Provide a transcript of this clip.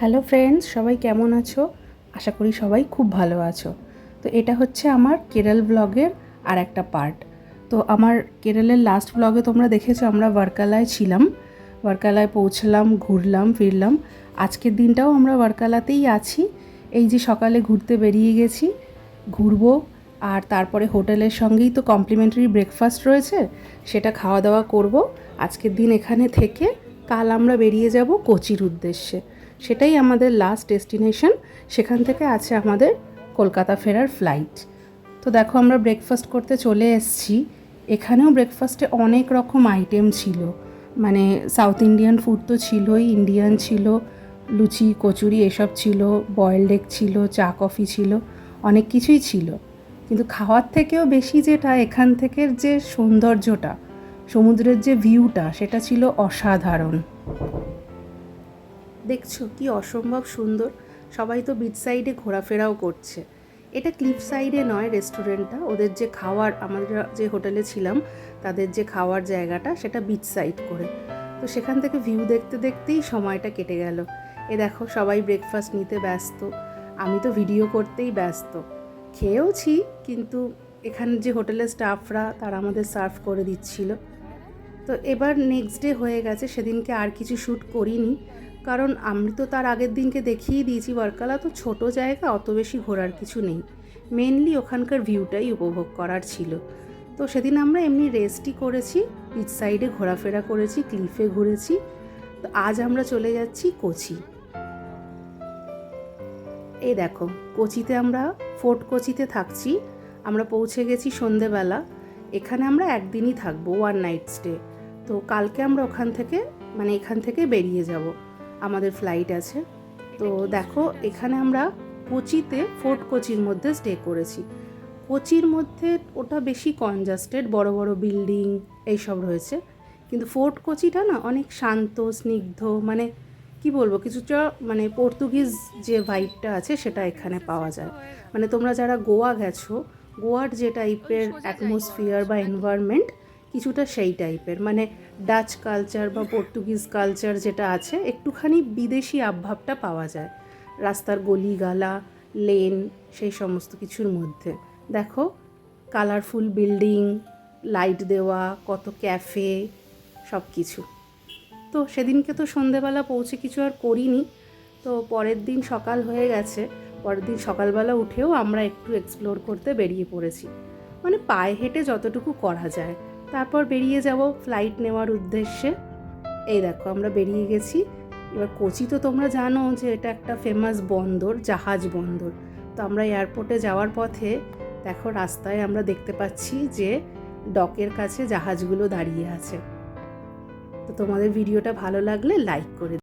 Hello friends, সবাই কেমন আছো? আশা করি সবাই খুব ভালো আছো। তো এটা হচ্ছে আমার কেরল ব্লগের আর একটা পার্ট। তো আমার কেরলের লাস্ট ব্লগে তোমরা দেখেছ, আমরা ওয়ার্কালায় ছিলাম। ওয়ার্কালায় পৌঁছলাম, ঘুরলাম, ফিরলাম। আজকের দিনটাও আমরা ওয়ার্কালাতেই আছি। এই যে সকালে ঘুরতে বেরিয়ে গেছি, ঘুরবো। আর তারপরে হোটেলের সঙ্গেই তো কমপ্লিমেন্টারি ব্রেকফাস্ট রয়েছে, সেটা খাওয়া দাওয়া করব। আজকের দিন এখানে থেকে কাল আমরা বেরিয়ে যাব কোচির উদ্দেশ্যে। সেটাই আমাদের লাস্ট ডেস্টিনেশন সেখান থেকে আছে আমাদের কলকাতা ফেরার ফ্লাইট তো দেখো আমরা ব্রেকফাস্ট করতে চলে এসেছি। এখানেও ব্রেকফাস্টে অনেক রকম আইটেম ছিল। মানে সাউথ ইন্ডিয়ান ফুড তো ছিলই ইন্ডিয়ান ছিল, লুচি, কচুরি এসব ছিল বয়েলড এগ ছিল, চা কফি ছিল, অনেক কিছুই ছিল। কিন্তু খাওয়ার থেকেও বেশি যেটা এখান থেকে যে সৌন্দর্যটা, সমুদ্রের যে ভিউটা সেটা ছিল অসাধারণ। দেখছ কি অসম্ভব সুন্দর? সবাই তো বিচ সাইডে ঘোরাফেরাও করছে। এটা ক্লিফ সাইডে নয় রেস্টুরেন্টটা ওদের যে খাওয়ার, আমরা যে হোটেলে ছিলাম, তাদের যে খাওয়ার জায়গাটা, সেটা বিচ সাইড করে। তো সেখান থেকে ভিউ দেখতে দেখতেই সময়টা কেটে গেল। এ দেখো, সবাই ব্রেকফাস্ট নিতে ব্যস্ত। আমি তো ভিডিও করতেই ব্যস্ত। খেয়েওছি, কিন্তু এখানে যে হোটেলের স্টাফরা তারা আমাদের সার্ভ করে দিচ্ছিল। তো এবার নেক্সট ডে হয়ে গেছে। সেদিনকে আর কিছু শ্যুট করিনি। কারণ আমি তো তার আগের দিনকে দেখিয়ে দিয়েছি ওয়ার্কালা তো ছোট জায়গা, অত বেশি ঘোরার কিছু নেই। মেনলি ওখানকার ভিউটাই উপভোগ করার ছিল। তো সেদিন আমরা এমনি রেস্টই করেছি বিচ সাইডে ঘোরাফেরা করেছি ক্লিফে ঘুরেছি। তো আজ আমরা চলে যাচ্ছি কোচি। এই দেখো, কোচিতে আমরা, ফোর্ট কোচিতে থাকছি। আমরা পৌঁছে গেছি সন্ধেবেলা। এখানে আমরা একদিনই থাকব ওয়ান নাইট স্টে তো কালকে আমরা ওখান থেকে মানে এখান থেকে বেরিয়ে যাব। আমাদের ফ্লাইট আছে। তো দেখো এখানে আমরা কোচিতে ফোর্ট কোচির মধ্যে স্টে করেছি। কোচির মধ্যে ওটা বেশি কনজাস্টেড বড় বড় বিল্ডিং এইসব রয়েছে। কিন্তু ফোর্ট কোচিটা না অনেক শান্ত স্নিগ্ধ মানে কি বলব কিছুটা মানে পর্তুগিজ যে ভাইবটা আছে সেটা এখানে পাওয়া যায়। মানে তোমরা যারা গোয়া গেছো গোয়ার যে টাইপের অ্যাটমসফিয়ার বা এনভায়রনমেন্ট কিছুটা সেই টাইপের। মানে ডাচ কালচার বা পর্তুগিজ কালচার যেটা আছে, একটুখানি বিদেশি আভাবটা পাওয়া যায়। রাস্তার গলি গালা লেন, সেই সমস্ত কিছুর মধ্যে। দেখো, কালারফুল বিল্ডিং, লাইট দেওয়া, কত ক্যাফে সব কিছু তো সেদিনকে তো সন্ধেবেলা পৌঁছে কিছু আর করিনি। তো পরের দিন সকাল হয়ে গেছে। পরের দিন সকালবেলা উঠেও আমরা একটু এক্সপ্লোর করতে বেরিয়ে পড়েছি। মানে পায়ে হেঁটে যতটুকু করা যায়। তারপর বেরিয়ে যাব ফ্লাইট নেওয়ার উদ্দেশ্যে। এই দেখো, আমরা বেরিয়ে গেছি। এবার কোচি তো তোমরা জানো যে এটা একটা ফেমাস বন্দর, জাহাজ বন্দর। তো আমরা এয়ারপোর্টে যাওয়ার পথে দেখো রাস্তায় আমরা দেখতে পাচ্ছি যে ডকের কাছে জাহাজগুলো দাঁড়িয়ে আছে। তো তোমাদের ভিডিওটা ভালো লাগলে লাইক করে